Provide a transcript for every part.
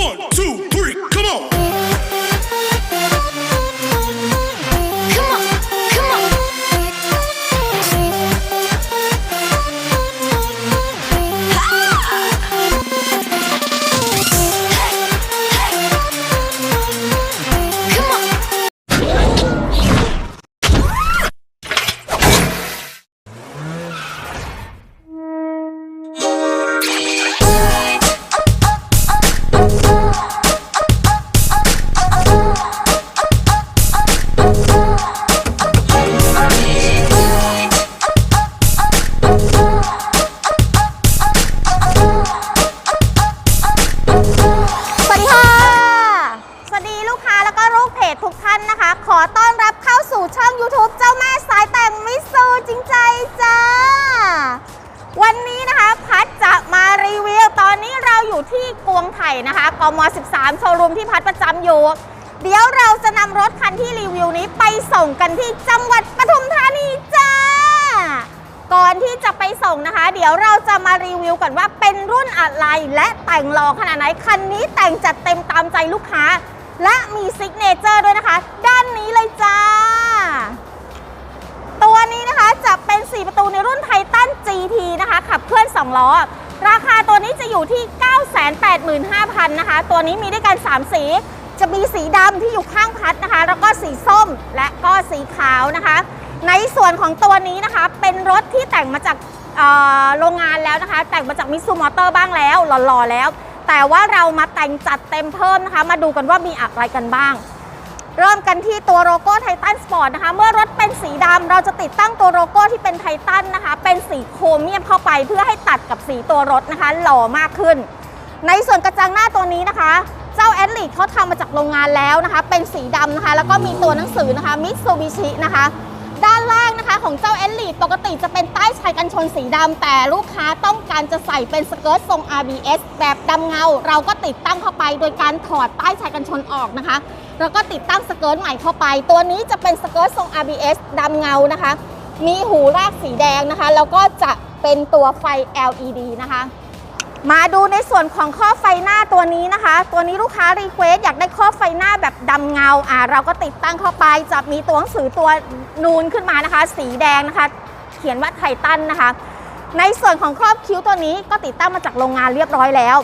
One, two, วันนี้นะคะพัดจะมารีวิว ตอนนี้เราอยู่ที่กวงไผ่นะคะกม 13 โชว์รูมที่พัดประจำอยู่ เดี๋ยวเราจะนำรถคันที่รีวิวนี้ไปส่งกันที่จังหวัดปทุมธานีจ้า ก่อนที่จะไปส่งนะคะ เดี๋ยวเราจะมารีวิวกันว่าเป็นรุ่นอะไรและแต่งหล่อขนาดไหน คันนี้แต่งจัดเต็มตามใจลูกค้า และมีซิกเนเจอร์ด้วยนะคะ ด้านนี้เลยจ้า นี้นะคะจะเป็น 4 ประตูในรุ่นไททัน GT นะคะ ขับเคลื่อน 2 ล้อ ราคาตัวนี้จะอยู่ที่ 985,000 นะคะ ตัวนี้มีด้วยกัน 3 สี จะมีสีดำที่อยู่ข้างพัดนะคะ แล้วก็สีส้มและก็สีขาวนะคะ ในส่วนของตัวนี้นะคะ เป็นรถที่แต่งมาจากโรงงานแล้วนะคะ แต่งมาจากมิซูมอเตอร์บ้างแล้วหล่อๆแล้ว แต่ว่าเรามาแต่งจัดเต็มเพิ่มนะคะ มาดูกันว่ามีอะไรกันบ้าง เริ่มกันที่ตัวโลโก้ไททันสปอร์ตนะคะ เมื่อรถเป็นสีดำเราจะติดตั้งตัวโลโก้ที่เป็นไททันนะคะ เป็นสีโครเมียมเข้าไปเพื่อให้ตัดกับสีตัวรถนะคะ หล่อมากขึ้น ในส่วนกระจังหน้าตัวนี้นะคะ เจ้าแอดลิทเขาทำมาจากโรงงานแล้วนะคะ เป็นสีดำนะคะ แล้วก็มีตัวหนังสือนะคะมิตซูบิชินะคะ ของเจ้าแอดลีปกติจะเป็นใต้ชายกันชนสีดำแต่ลูกค้าต้องการจะใส่เป็นสเกิร์ตทรง RBS แบบดำเงา เราก็ติดตั้งเข้าไปโดยการถอดใต้ชายกันชนออกนะคะ แล้วก็ติดตั้งสเกิร์ตใหม่เข้าไป ตัวนี้จะเป็นสเกิร์ตทรง RBS ดำเงานะคะ มีหูรากสีแดงนะคะ แล้วก็จะเป็นตัวไฟ LED นะคะ มาดูในส่วนของข้อไฟหน้าตัวนี้นะคะ ตัวนี้ลูกค้ารีเควสอยากได้ข้อไฟหน้าแบบดำเงาอ่าเราก็ติดตั้งเข้าไปจะมีตัวหนังสือตัวนูนขึ้นมานะคะ สีแดงนะคะ เขียนว่าไททันนะคะ ในส่วนของครอบคิ้วตัวนี้ก็ติดตั้งมาจากโรงงานเรียบร้อยแล้ว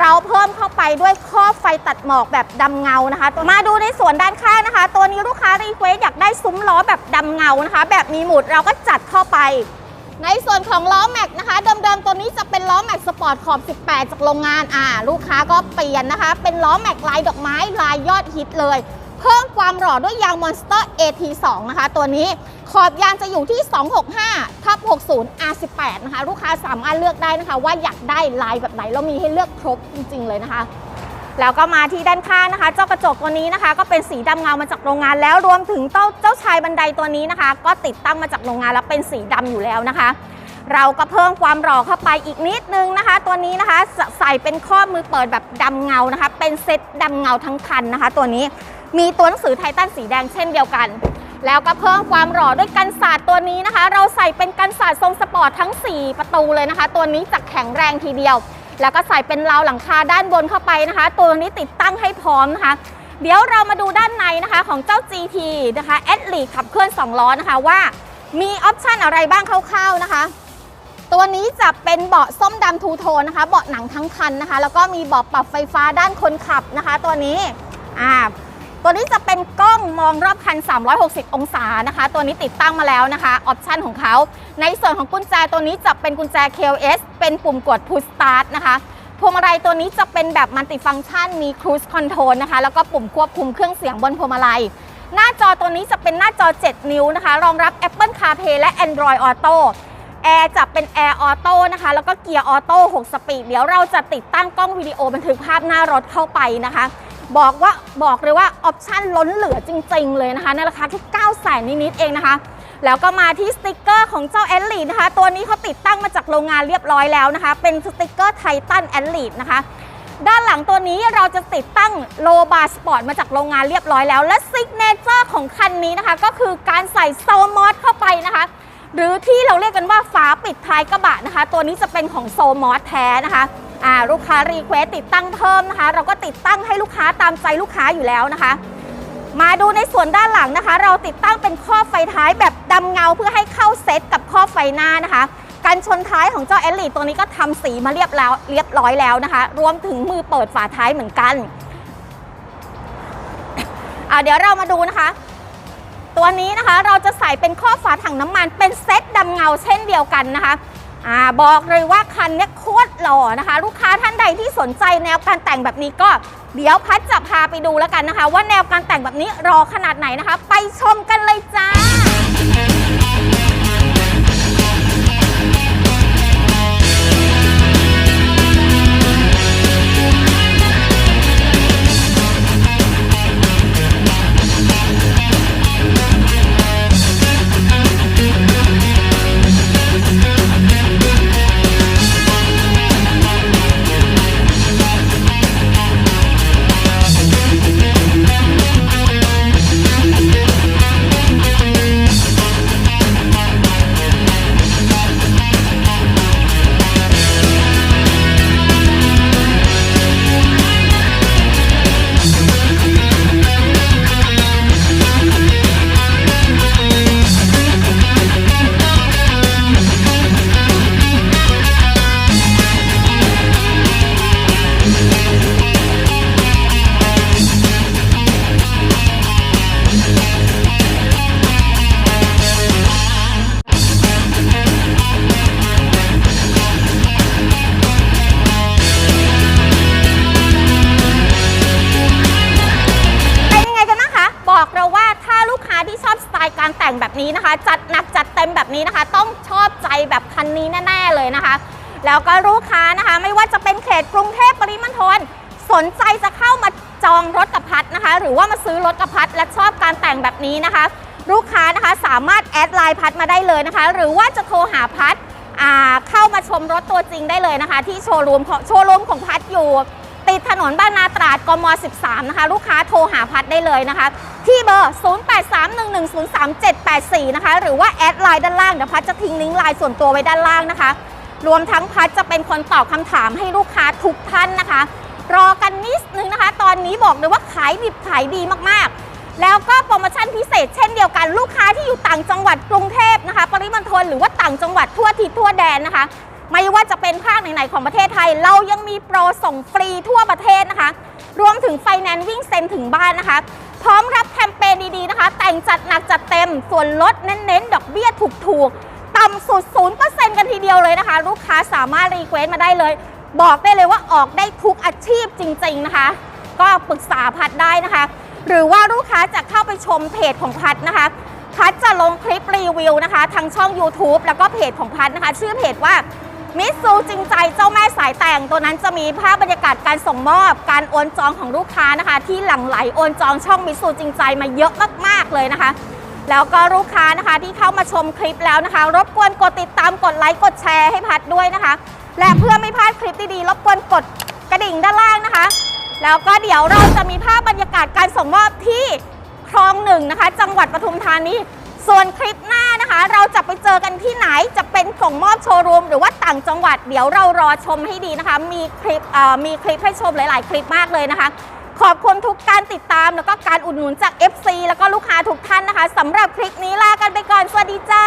เราเพิ่มเข้าไปด้วยข้อไฟตัดหมอกแบบดำเงานะคะ มาดูในส่วนด้านข้างนะคะ ตัวนี้ลูกค้ารีเควสอยากได้ซุ้มล้อแบบดำเงานะคะ แบบมีหมุดเราก็จัดเข้าไป ในส่วนของล้อแม็กนะคะเดิมๆตัวนี้จะเป็นล้อแม็กสปอร์ตขอบ 18 จากโรงงานอ่าลูกค้าก็เปลี่ยนนะคะ เป็นล้อแม็กลายดอกไม้ลายยอดฮิตเลย เพิ่มความหล่อด้วยยางมอนสเตอร์ AT2 นะคะ ตัวนี้ขอบยางจะอยู่ที่ 265ทับ60 R18 นะคะ ลูกค้าสามารถเลือกได้นะคะ ว่าอยากได้ลายแบบไหนเรามีให้เลือกครบจริง ๆ เลยนะคะ แล้วก็มาที่ด้านข้างนะคะ เจ้ากระจกตัวนี้นะคะ ก็เป็นสีดำเงามาจากโรงงาน แล้วรวมถึงเจ้าเจ้าชายบันไดตัวนี้นะคะ ก็ติดตั้งมาจากโรงงานแล้วเป็นสีดำอยู่แล้วนะคะ เราก็เพิ่มความหล่อเข้าไปอีกนิดนึงนะคะ ตัวนี้นะคะใส่เป็นข้อมือเปิดแบบดำเงานะคะ เป็นเซ็ตดำเงาทั้งคันนะคะ ตัวนี้มีตัวหนังสือไททันสีแดงเช่นเดียวกันแล้วก็เพิ่มความหล่อด้วยกันศาสตร์ตัวนี้นะคะ เราใส่เป็นกันศาสตร์ทรงสปอร์ตทั้ง 4 ประตูเลยนะคะ ตัวนี้จะแข็งแรงทีเดียว แล้วก็ใส่เป็นราวหลังคาด้านบนเข้าไปนะคะ ตัวนี้ติดตั้งให้พร้อมนะคะ เดี๋ยวเรามาดูด้านในนะคะของเจ้า GT นะคะแอดลีขับเคลื่อน2ล้อนะคะว่ามีออปชันอะไรบ้างคร่าวๆนะคะ ตัวนี้จะเป็นเบาะส้มดำทูโทนนะคะ เบาะหนังทั้งคันนะคะ แล้วก็มีเบาะปรับไฟฟ้าด้านคนขับนะคะ ตัวนี้อ่า ตัวนี้จะเป็นกล้องมองรอบคัน 360 องศานะคะ ตัวนี้ติดตั้งมาแล้วนะคะ ออปชันของเขา ในส่วนของกุญแจตัวนี้จะเป็นกุญแจ KLS เป็นปุ่มกด Push Start นะคะพวงมาลัยตัวนี้จะเป็นแบบมัลติฟัง c t ชันมี Cruise Control นะคะ แล้วก็ปุ่มควบคุมเครื่องเสียงบนพวงมาลัย หน้าจอตัวนี้จะเป็นหน้าจอ 7 นิ้วนะคะ รองรับ Apple CarPlay และ Android Auto แอร์จะเป็นแอร์ออโต้นะคะ แล้วก็เกียร์ออโต้6สปีด เดี๋ยวเราจะติดตั้งกล้องวิดีโอบันทึกภาพหน้ารถเข้าไปนะคะ บอกว่าบอกเลยว่าออปชั่นล้นเหลือจริง ๆ เลยนะคะ ในราคาแค่9แสนนิดๆเองนะคะ แล้วก็มาที่สติกเกอร์ของเจ้าแอลลีนะคะ ตัวนี้เขาติดตั้งมาจากโรงงานเรียบร้อยแล้วนะคะ เป็นสติกเกอร์ไททันแอลลีนะคะด้านหลังตัวนี้เราจะติดตั้งโลบาร์สปอร์ตมาจากโรงงานเรียบร้อยแล้ว และซิกเนเจอร์ของคันนี้นะคะ ก็คือการใส่โซมอสเข้าไปนะคะ หรือที่เราเรียกกันว่าฝาปิดท้ายกระบะนะคะ ตัวนี้จะเป็นของโซมอสแท้นะคะ ลูกค้ารีเควสติดตั้งเพิ่มนะคะ เราก็ติดตั้งให้ลูกค้าตามใจลูกค้าอยู่แล้วนะคะ มาดูในส่วนด้านหลังนะคะ เราติดตั้งเป็นครอบไฟท้ายแบบดำเงาเพื่อให้เข้าเซตกับครอบไฟหน้านะคะการชนท้ายของเจ้าแอลลีตัวนี้ก็ทำสีมาเรียบแล้วเรียบร้อยแล้วนะคะ รวมถึงมือเปิดฝาท้ายเหมือนกันอ่าเดี๋ยวเรามาดูนะคะ ตัวนี้นะคะเราจะใส่เป็นข้อบฝาถังน้ำมันเป็นเซตดำเงาเช่นเดียวกันนะคะ อ่าบอกเลยว่าคันนี้โคตรหล่อนะคะ ลูกค้าท่านใดที่สนใจแนวการแต่งแบบนี้ก็เดี๋ยวพัดจะพาไปดูแล้วกันนะคะ ว่าแนวการแต่งแบบนี้รอขนาดไหนนะคะ ไปชมกันเลยจ้า การแต่งแบบนี้นะคะ จัดหนักจัดเต็มแบบนี้นะคะ ต้องชอบใจแบบคันนี้แน่ ๆ เลยนะคะ แล้วก็ลูกค้านะคะ ไม่ว่าจะเป็นเขตกรุงเทพปริมณฑลสนใจจะเข้ามาจองรถกับพัดนะคะ หรือว่ามาซื้อรถกับพัดและชอบการแต่งแบบนี้นะคะ ลูกค้านะคะสามารถแอดไลน์พัดมาได้เลยนะคะ หรือว่าจะโทรหาพัดเข้ามาชมรถตัวจริงได้เลยนะคะ ที่โชว์รูมโชว์รูมของพัดอยู่ ติดถนนบ้านนาตราดกม 13 นะคะ ลูกค้าโทรหาพัดได้เลยนะคะ ที่เบอร์ 0831103784 นะคะ หรือว่าแอดไลน์ด้านล่างเดี๋ยวพัดจะทิ้งลิงก์ไลน์ส่วนตัวไว้ด้านล่างนะคะ รวมทั้งพัดจะเป็นคนตอบคำถามให้ลูกค้าทุกท่านนะคะ รอกันนิดนึงนะคะ ตอนนี้บอกเลยว่าขายดิบขายดีมากๆ แล้วก็โปรโมชั่นพิเศษเช่นเดียวกันลูกค้าที่อยู่ต่างจังหวัดกรุงเทพนะคะ ปริมณฑลหรือว่าต่างจังหวัดทั่วทิศทั่วแดนนะคะ ไม่ว่าจะเป็นภาคไหนๆของประเทศไทย เรายังมีโปรส่งฟรีทั่วประเทศนะคะ รวมถึงไฟแนนซ์วิ่งเซ็นถึงบ้านนะคะ พร้อมรับแคมเปญดีๆนะคะ แต่งจัดหนักจัดเต็ม ส่วนลดเน้นๆ ดอกเบี้ยถูกๆ ต่ำสุด 0%กันทีเดียวเลยนะคะ ลูกค้าสามารถรีเควสต์มาได้เลย บอกได้เลยว่าออกได้ทุกอาชีพจริง ๆนะคะ ก็ปรึกษาพัดได้นะคะ หรือว่าลูกค้าจะเข้าไปชมเพจของพัดนะคะ พัดจะลงคลิปรีวิวนะคะทางช่อง YouTube แล้วก็เพจของพัดนะคะ ชื่อเพจว่า มิสซูจริงใจเจ้าแม่สายแต่งตัวนั้นจะมีภาพบรรยากาศการส่งมอบ การโอนจองของลูกค้านะคะ ที่หลั่งไหลโอนจองช่องมิสซูจริงใจมาเยอะมากๆเลยนะคะ แล้วก็ลูกค้านะคะที่เข้ามาชมคลิปแล้วนะคะ รบกวนกดติดตามกดไลค์กดแชร์ให้พัดด้วยนะคะ และเพื่อไม่พลาดคลิปดีๆรบกวนกดกระดิ่งด้านล่างนะคะ แล้วก็เดี๋ยวเราจะมีภาพบรรยากาศการส่งมอบที่คลองหนึ่งนะคะ จังหวัดปทุมธานีส่วนคลิปหน้านะคะ เราจะไปเจอกันที่ไหนจะเป็น ส่งมอบโชว์รูมหรือว่าต่างจังหวัดเดี๋ยวเรารอชมให้ดีนะคะ มีคลิปมีคลิปให้ชมหลาย ๆ คลิปมากเลยนะคะ ขอบคุณทุกการติดตามแล้วก็การอุดหนุนจาก FC แล้วก็ลูกค้าทุกท่านนะคะสำหรับคลิปนี้ลากันไปก่อน สวัสดีจ้า